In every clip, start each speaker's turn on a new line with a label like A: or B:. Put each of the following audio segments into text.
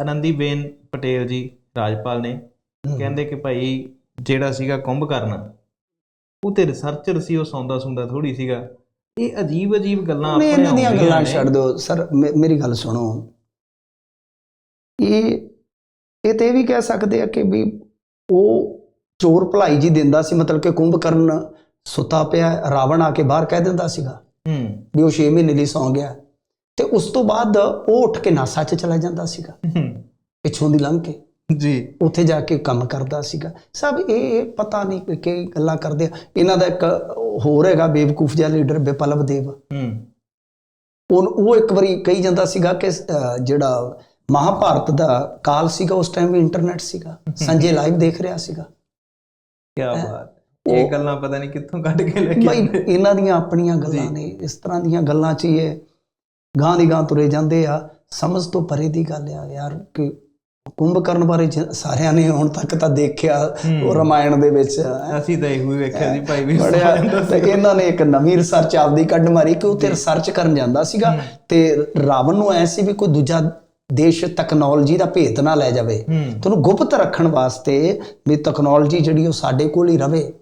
A: ਆਨੰਦੀਬੇਨ ਪਟੇਲ ਜੀ ਰਾਜਪਾਲ ਨੇ ਕਹਿੰਦੇ ਕਿ ਭਾਈ ਜਿਹੜਾ ਸੀਗਾ ਕੁੰਭਕਰਨ ਉਹ ਤੇ ਰਿਸਰਚਰ ਸੀ ਉਹ ਸੌਂਦਾ ਸੁੰਦਾ ਥੋੜੀ ਸੀਗਾ। ਇਹ ਅਜੀਬ ਅਜੀਬ ਗੱਲਾਂ
B: ਨਹੀਂ ਇਹਨਾਂ ਦੀਆਂ ਗੱਲਾਂ। ਛੱਡ ਦਿਓ। ਸਰ ਮੇਰੀ ਗੱਲ ਸੁਣੋ। ਇਹ ਇਹ ਤੇ ਵੀ ਕਹਿ ਸਕਦੇ ਆ ਕਿ ਵੀ ਉਹ ਚੋਰ ਭਲਾਈ ਜੀ ਦਿੰਦਾ ਸੀ ਮਤਲਬ ਕਿ ਕੁੰਭਕਰਨ ਸੁੱਤਾ ਪਿਆ ਰਾਵਣ ਆ ਕੇ ਬਾਹਰ ਕਹਿ ਦਿੰਦਾ ਸੀਗਾ।
A: ਹੂੰ।
B: ਵੀ ਉਹ 6 ਮਹੀਨੇ ਲਈ ਸੌਂ ਗਿਆ। ਤੇ ਉਸ ਤੋਂ ਬਾਅਦ ਉਹ ਉੱਠ ਕੇ ਨਾਸਾ 'ਚ ਚਲਾ ਜਾਂਦਾ ਸੀਗਾ।
A: ਹੂੰ,
B: ਪਿੱਛੋਂ ਦੀ ਲੰਘ ਕੇ।
A: ਜੀ।
B: ਉੱਥੇ ਜਾ ਕੇ ਕੰਮ ਕਰਦਾ ਸੀਗਾ। ਸਭ ਇਹ ਪਤਾ ਨਹੀਂ ਕਿ ਕੀ ਗੱਲਾਂ ਕਰਦੇ ਆ। ਇਹਨਾਂ ਦਾ ਇੱਕ ਹੋਰ ਹੈਗਾ ਬੇਵਕੂਫ ਜਿਹਾ ਲੀਡਰ ਬਿਪਲਵ ਦੇਵ।
A: ਹੂੰ।
B: ਉਹ ਇੱਕ ਵਾਰੀ ਕਹੀ ਜਾਂਦਾ ਸੀਗਾ ਕਿ ਜਿਹੜਾ ਮਹਾਭਾਰਤ ਦਾ ਕਾਲ ਸੀਗਾ ਉਸ ਟਾਈਮ ਵੀ ਇੰਟਰਨੈਟ ਸੀਗਾ। ਸੰਜੇ ਲਾਈਵ ਦੇਖ ਰਿਹਾ ਸੀਗਾ।
A: ਕੀ ਬਾਤ। ਇਹ ਗੱਲਾਂ ਪਤਾ ਨਹੀਂ ਕਿੱਥੋਂ ਕੱਢ ਕੇ ਲੈ ਕੇ
B: ਬਈ। ਇਹਨਾਂ ਦੀਆਂ ਆਪਣੀਆਂ ਗੱਲਾਂ। ਨੇ। ਇਸ ਤਰ੍ਹਾਂ ਦੀਆਂ ਗੱਲਾਂ 'ਚ ਹੀ ਇਹ ਗਾਂ ਦੀ ਗਾਂ ਤੁਰੇ ਜਾਂਦੇ ਆ ਸਮਝ ਤੋਂ ਪਰੇ ਦੀ ਗੱਲ ਆ ਯਾਰ ਕਿ ਕੁੰਭਕਰਨ ਬਾਰੇ ਸਾਰਿਆਂ ਨੇ ਹੁਣ ਤੱਕ ਤਾਂ ਦੇਖਿਆ। ਉਹ ਰਮਾਇਣ ਦੇ ਵਿੱਚ।
A: ਅਸੀਂ ਤਾਂ ਇਹੋ ਹੀ ਵੇਖਿਆ ਸੀ ਭਾਈ ਵੀ
B: ਤੇ। ਇਹਨਾਂ ਨੇ ਇੱਕ ਨਵੀਂ ਰਿਸਰਚ ਆਪਦੀ ਕੱਢ ਮਾਰੀ ਕਿ ਉਹ ਤੇ ਰਿਸਰਚ ਕਰਨ ਜਾਂਦਾ ਸੀਗਾ। ਤੇ ਰਾਵਣ ਨੂੰ ਐ ਸੀ ਵੀ ਕੋਈ ਦੂਜਾ ਦੇਸ਼ ਟੈਕਨੋਲੋਜੀ ਦਾ ਭੇਤ ਨਾ ਲੈ ਜਾਵੇ
A: ਹੂੰ
B: ਤੇ ਉਹਨੂੰ ਗੁਪਤ ਰੱਖਣ ਵਾਸਤੇ ਵੀ ਟੈਕਨੋਲੋਜੀ ਜਿਹੜੀ ਉਹ ਸਾਡੇ ਕੋਲ ਹੀ ਰਵੇ
A: ਹੂੰ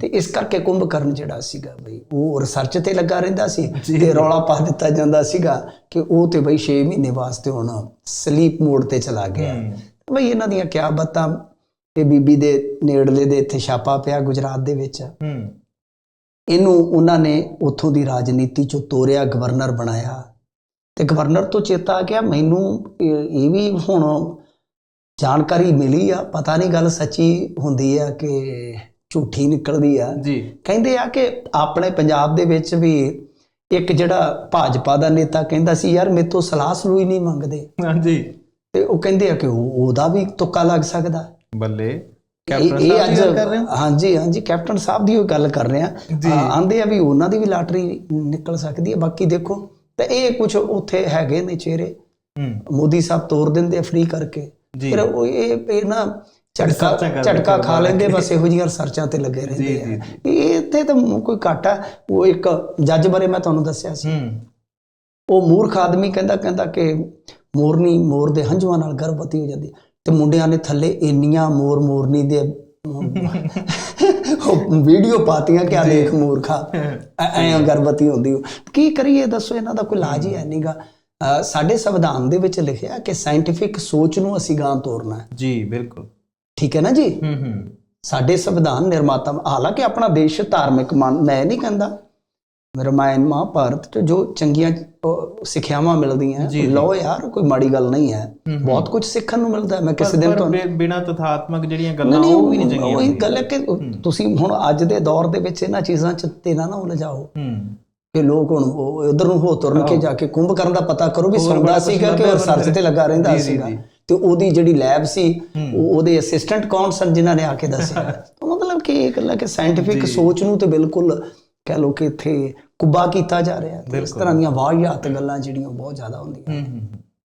B: ਤੇ ਇਸ ਕਰਕੇ ਕੁੰਭਕਰਨ ਜਿਹੜਾ ਸੀਗਾ ਬਈ ਉਹ ਰਿਸਰਚ ਤੇ ਲੱਗਾ ਰਹਿੰਦਾ ਸੀ। ਤੇ ਰੌਲਾ ਪਾ ਦਿੱਤਾ ਜਾਂਦਾ ਸੀਗਾ ਕਿ ਉਹ ਤੇ ਬਈ 6 ਮਹੀਨੇ ਵਾਸਤੇ ਹੁਣ ਸਲੀਪ ਮੋਡ ਤੇ ਚਲਾ ਗਿਆ। ਬਈ ਇਹਨਾਂ ਦੀਆਂ ਕਿਆ ਬਾਤਾਂ? ਇਹ ਬੀਬੀ ਦੇ ਨੇੜਲੇ ਦੇ ਇੱਥੇ ਛਾਪਾ ਪਿਆ ਗੁਜਰਾਤ ਦੇ ਵਿੱਚ।
A: ਹੂੰ।
B: ਇਹਨੂੰ ਉਹਨਾਂ ਨੇ ਉੱਥੋਂ ਦੀ ਰਾਜਨੀਤੀ ਚੋਂ ਤੋਰਿਆ ਗਵਰਨਰ ਬਣਾਇਆ। ਤੇ ਗਵਰਨਰ ਤੋਂ ਚੇਤਾ ਆ ਗਿਆ ਮੈਨੂੰ ਇਹ ਵੀ ਹੁਣ ਜਾਣਕਾਰੀ ਮਿਲੀ ਆ ਪਤਾ ਨਹੀਂ ਗੱਲ ਸੱਚੀ ਹੁੰਦੀ ਆ ਕਿ ਝੂਠੀ ਨਿਕਲਦੀ ਆ।
A: ਜੀ।
B: ਕਹਿੰਦੇ ਆ ਕਿ ਆਪਣੇ ਪੰਜਾਬ ਦੇ ਵਿੱਚ ਵੀ ਇੱਕ ਜਿਹੜਾ ਭਾਜਪਾ ਦਾ ਨੇਤਾ ਕਹਿੰਦਾ ਸੀ ਯਾਰ ਮੇਰੇ ਤੋਂ ਸਲਾਹ ਸਲੂਈ ਨਹੀਂ ਮੰਗਦੇ।
A: ਹਾਂਜੀ।
B: ਤੇ ਉਹ ਕਹਿੰਦੇ ਆ ਕਿ ਉਹ- ਉਹਦਾ ਵੀ ਤੁੱਕਾ ਲੱਗ ਸਕਦਾ।
A: ਬੱਲੇ
B: ਇਹ
A: ਕੈਪਟਨ ਸਾਹਿਬ
B: ਅੱਜ
A: ਦੀ ਗੱਲ ਕਰ ਰਹੇ ਹੋ?
B: ਹਾਂਜੀ ਹਾਂਜੀ ਕੈਪਟਨ ਸਾਹਿਬ ਦੀ ਉਹ ਗੱਲ ਕਰ ਰਹੇ ਆ। ਆਂਦੇ ਆ ਵੀ ਉਹਨਾਂ ਦੀ ਵੀ ਲਾਟਰੀ ਨਿਕਲ ਸਕਦੀ ਹੈ ਬਾਕੀ ਦੇਖੋ। ਤੇ ਇਹ ਕੁਝ ਉੱਥੇ ਹੈਗੇ ਨੇ ਚਿਹਰੇ।
A: ਹੂੰ।
B: ਮੋਦੀ ਸਾਹਿਬ ਤੋੜ ਦਿੰਦੇ ਆ ਫ੍ਰੀ ਕਰਕੇ। ਫਿਰ ਉਹ ਇਹ ਇਹ ਨਾ ਝਟਕਾ ਝਟਕਾ ਖਾ ਲੈਂਦੇ। ਬਸ ਇਹੋ ਜਿਹੀਆਂ ਰਿਸਰਚਾਂ ਤੇ ਲੱਗੇ ਰਹਿੰਦੇ ਆ। ਇਹ ਇੱਥੇ ਤਾਂ ਕੋਈ ਘਾਟਾ ਉਹ ਇੱਕ ਜੱਜ ਬਾਰੇ ਮੈਂ ਤੁਹਾਨੂੰ ਦੱਸਿਆ ਸੀ।
A: ਹੂੰ।
B: ਉਹ ਮੂਰਖ ਆਦਮੀ ਕਹਿੰਦਾ ਕਹਿੰਦਾ ਕਿ ਮੋਰਨੀ ਮੋਰ ਦੇ ਹੰਝੂਆਂ ਨਾਲ ਗਰਭਵਤੀ ਹੋ ਜਾਂਦੀ ਤੇ ਮੁੰਡਿਆਂ ਨੇ ਥੱਲੇ ਇੰਨੀਆਂ ਮੋਰ ਮੋਰਨੀ ਦੇ ਉਹ ਵੀਡੀਓ ਪਾਤੀਆਂ ਕਿ ਆ। ਦੇਖ ਮੂਰਖਾ ਐ ਗਰਭਵਤੀ ਹੁੰਦੀ ਉਹ ਕੀ ਕਰੀਏ ਦੱਸੋ ਇਹਨਾਂ ਦਾ ਕੋਈ ਇਲਾਜ ਹੀ ਹੈ ਨਹੀਂਗਾ ਸਾਡੇ ਸੰਵਿਧਾਨ ਦੇ ਵਿੱਚ ਲਿਖਿਆ ਕਿ ਸਾਇੰਟੀਫਿਕ ਸੋਚ ਨੂੰ ਅਸੀਂ ਗਾਂ ਤੋਰਨਾ ਹੈ।
A: ਜੀ ਬਿਲਕੁਲ।
B: ਠੀਕ ਹੈ ਨਾ ਜੀ
A: ਹੂੰ ਹੂੰ
B: ਸਾਡੇ ਸੰਵਿਧਾਨ ਨਿਰਮਾਤਾ ਹਾਲਾਂਕਿ ਆਪਣਾ ਦੇਸ਼ ਧਾਰਮਿਕ ਮੰਨ ਮੈਂ ਨਹੀਂ ਕਹਿੰਦਾ ਰਮਾਇਣ ਮਹਾਭਾਰਤ ਤੇ ਜੋ ਚੰਗੀਆਂ ਸਿੱਖਿਆਵਾਂ ਮਿਲਦੀਆਂ। ਲਓ ਯਾਰ ਕੋਈ ਮਾੜੀ ਗੱਲ ਨਹੀਂ ਹੈ। ਬਹੁਤ ਕੁਝ ਸਿੱਖਣ ਨੂੰ ਮਿਲਦਾ। ਮੈਂ ਕਿਸੇ ਦਿਨ ਤੁਹਾਨੂੰ
A: ਬਿਨਾਂ ਤਥਾਤਮਕ ਜਿਹੜੀਆਂ ਗੱਲਾਂ ਉਹ ਵੀ ਨਹੀਂ ਚੰਗੀਆਂ
B: ਉਹੀ। ਗੱਲ ਹੈ ਕਿ ਤੁਸੀਂ ਹੁਣ ਅੱਜ ਦੇ ਦੌਰ ਦੇ ਵਿੱਚ ਇਹਨਾਂ ਚੀਜ਼ਾਂ 'ਚ ਤੇ ਨਾ ਉਲਝਾਓ
A: ਹੂੰ
B: ਕਿ ਲੋਕ ਹੁਣ ਉਧਰ ਨੂੰ ਹੋ ਤੁਰਨ ਕੇ ਜਾ ਕੇ ਕੁੰਭ ਕਰਨ ਦਾ ਪਤਾ ਕਰੋ ਵੀ ਸੁਣਦਾ ਸੀਗਾ ਕਿ ਉਹ ਰਿਸਰਚ ਤੇ ਲੱਗਾ ਰਹਿੰਦਾ ਸੀਗਾ। ਤੇ ਉਹਦੀ ਜਿਹੜੀ ਲੈਬ ਸੀ
A: ਹੂੰ।
B: ਉਹ- ਉਹਦੇ ਅਸਿਸਟੈਂਟ ਕੌਣ ਸਨ ਜਿਨ੍ਹਾਂ ਨੇ ਆ ਕੇ ਦੱਸਿਆ ਤਾਂ ਮਤਲਬ ਕਿ ਇਹ ਗੱਲ ਹੈ ਕਿ ਸਾਇੰਟੀਫਿਕ। ਸੋਚ ਨੂੰ ਤੇ ਬਿਲਕੁਲ ਕਹਿ ਲੋ ਕਿ ਇੱਥੇ ਕੁੱਬਾ ਕੀਤਾ ਜਾ ਰਿਹਾ ਤੇ ਇਸ। ਤਰ੍ਹਾਂ ਦੀਆਂ ਵਾਹਿਯਾਤ ਗੱਲਾਂ ਜਿਹੜੀਆਂ ਬਹੁਤ ਜ਼ਿਆਦਾ ਹੁੰਦੀਆਂ
A: ਹੂੰ ਹੂੰ